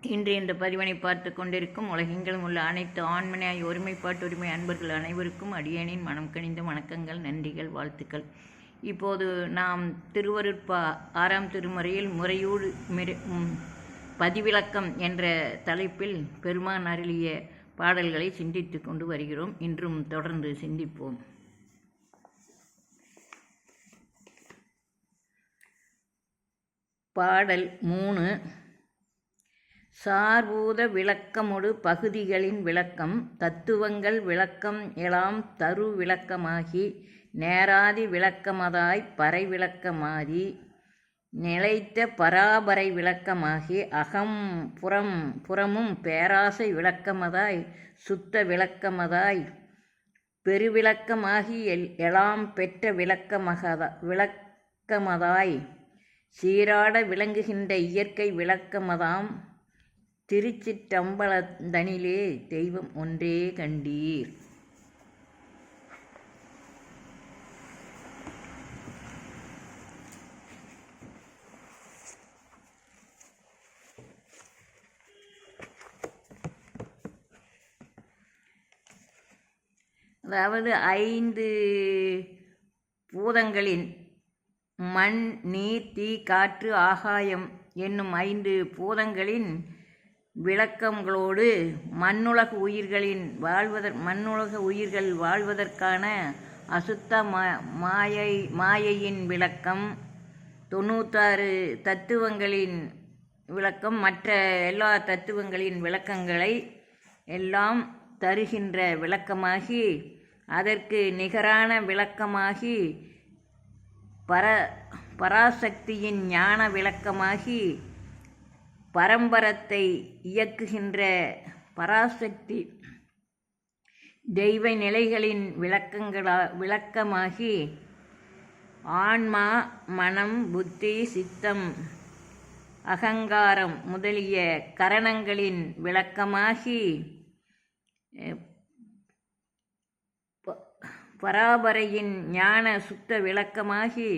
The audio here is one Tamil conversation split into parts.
இன்று இந்த பதிவனை பார்த்து கொண்டிருக்கும் உலகெங்கிலும் உள்ள அனைத்து ஆண்மனையாய் ஒருமைப்பாட்டு உரிமை அன்பர்கள் அனைவருக்கும் அடியேனின் மனம் கணிந்த வணக்கங்கள் நன்றிகள் வாழ்த்துக்கள். இப்போது நாம் திருவருட்பா ஆறாம் திருமுறையில் முறையூடு மிரு பதிவிலக்கம் என்ற தலைப்பில் பெருமான் அருளிய பாடல்களை சிந்தித்து கொண்டு வருகிறோம். இன்றும் தொடர்ந்து சிந்திப்போம். பாடல் மூணு. சார்பூத விளக்கமொடு பகுதிகளின் விளக்கம் தத்துவங்கள் விளக்கம் எலாம் தரு விளக்கமாகி நேராதி விளக்கமதாய் பறை விளக்கமாதி நிலைத்த பராபரை விளக்கமாகி அகம் புறம் புறமும் பேராசை விளக்கமதாய் சுத்த விளக்கமதாய் பெருவிளக்கமாகி எல் எலாம் பெற்ற விளக்கமகதா விளக்கமதாய் சீராட விளங்குகின்ற இயற்கை விளக்கமதாம் திருச்சிற்றம்பலந்தனிலே தெய்வம் ஒன்றே கண்டீர். அதாவது ஐந்து பூதங்களின் மண் நீர் தீ காற்று ஆகாயம் என்னும் ஐந்து பூதங்களின் விளக்கங்களோடு மண்ணுலக உயிர்களின் வாழ்வதற் மண்ணுலக உயிர்கள் வாழ்வதற்கான அசுத்த மா மாயை மாயையின் விளக்கம் தொண்ணூத்தாறு தத்துவங்களின் விளக்கம் மற்ற எல்லா தத்துவங்களின் விளக்கங்களை எல்லாம் தருகின்ற விளக்கமாகி அதற்கு நிகரான விளக்கமாகி பர பராசக்தியின் ஞான விளக்கமாகி பரம்பரத்தை இயக்குகின்ற பராசக்தி தெய்வ நிலைகளின் விளக்கங்களா விளக்கமாகி ஆன்மா மனம் புத்தி சித்தம் அகங்காரம் முதலிய கரணங்களின் விளக்கமாகி ப- பராபரையின் ஞான சுத்த விளக்கமாகி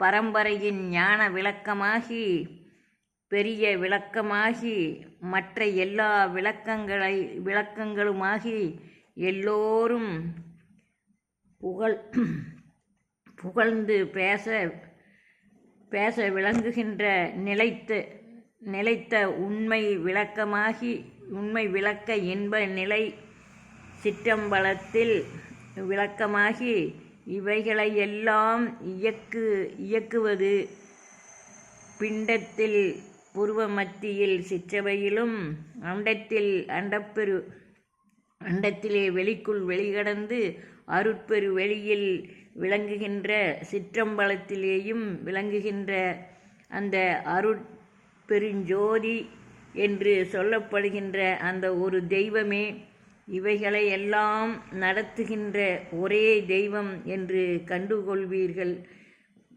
பரம்பரையின் ஞான விளக்கமாகி பெரிய விளக்கமாகி மற்ற எல்லா விளக்கங்களை விளக்கங்களுமாகி எல்லோரும் புகழ் புகழ்ந்து பேச பேச விளங்குகின்ற நிலைத்த நிலைத்த உண்மை விளக்கமாகி உண்மை விளக்க இன்ப நிலை சிற்றம்பலத்தில் விளக்கமாகி இவைகளை எல்லாம் இயக்கு இயக்குவது பிண்டத்தில் புருவ மத்தியில் சிற்றவையிலும் அண்டத்தில் அண்டப்பெரு அண்டத்திலே வெளிக்குள் வெளிகடந்து அருட்பெரு வெளியில் விளங்குகின்ற சிற்றம்பலத்திலேயும் விளங்குகின்ற அந்த அருட்பெருஞ்சோதி என்று சொல்லப்படுகின்ற அந்த ஒரு தெய்வமே. இவைகளை எல்லாம் நடத்துகின்ற ஒரே தெய்வம் என்று கண்டுகொள்வீர்கள்.